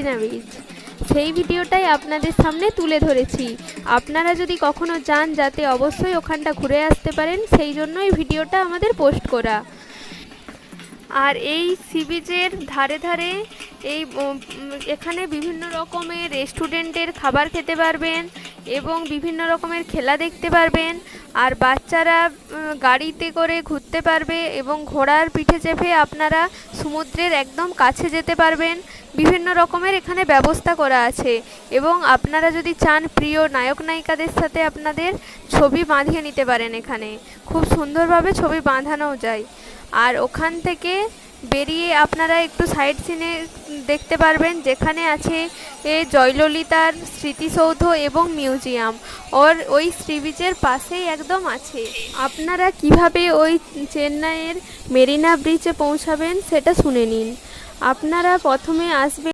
মেরিনা সেই ভিডিওটাই আপনাদের সামনে তুলে ধরেছি। আপনারা যদি কখনো যান, যাতে অবশ্যই ওখানটা ঘুরে আসতে পারেন, সেই জন্যই ভিডিওটা আমাদের পোস্ট করা। আর এই সি বিচের ধারে ধারে এই এখানে বিভিন্ন রকমের রেস্টুরেন্টের খাবার খেতে পারবেন এবং বিভিন্ন রকমের খেলা দেখতে পারবেন। আর বাচ্চারা গাড়িতে করে ঘুরতে পারবে এবং ঘোড়ার পিঠে চেপে আপনারা সমুদ্রের একদম কাছে যেতে পারবেন। বিভিন্ন রকমের এখানে ব্যবস্থা করা আছে এবং আপনারা যদি চান প্রিয় নায়ক নায়িকাদের সাথে আপনাদের ছবি বাঁধিয়ে নিতে পারেন এখানে। খুব সুন্দরভাবে ছবি বাঁধানোও যায়। আর ওখান থেকে বেরিয়ে আপনারা একটু সাইড সিনে দেখতে পারবেন যেখানে আছে এ জয়ললিতার স্মৃতিসৌধ এবং মিউজিয়াম। ওর ওই সি বিচের পাশেই একদম আছে। আপনারা কীভাবে ওই চেন্নাইয়ের মেরিনা ব্রিজে পৌঁছাবেন সেটা শুনে নিন। আপনারা প্রথমে আসবেন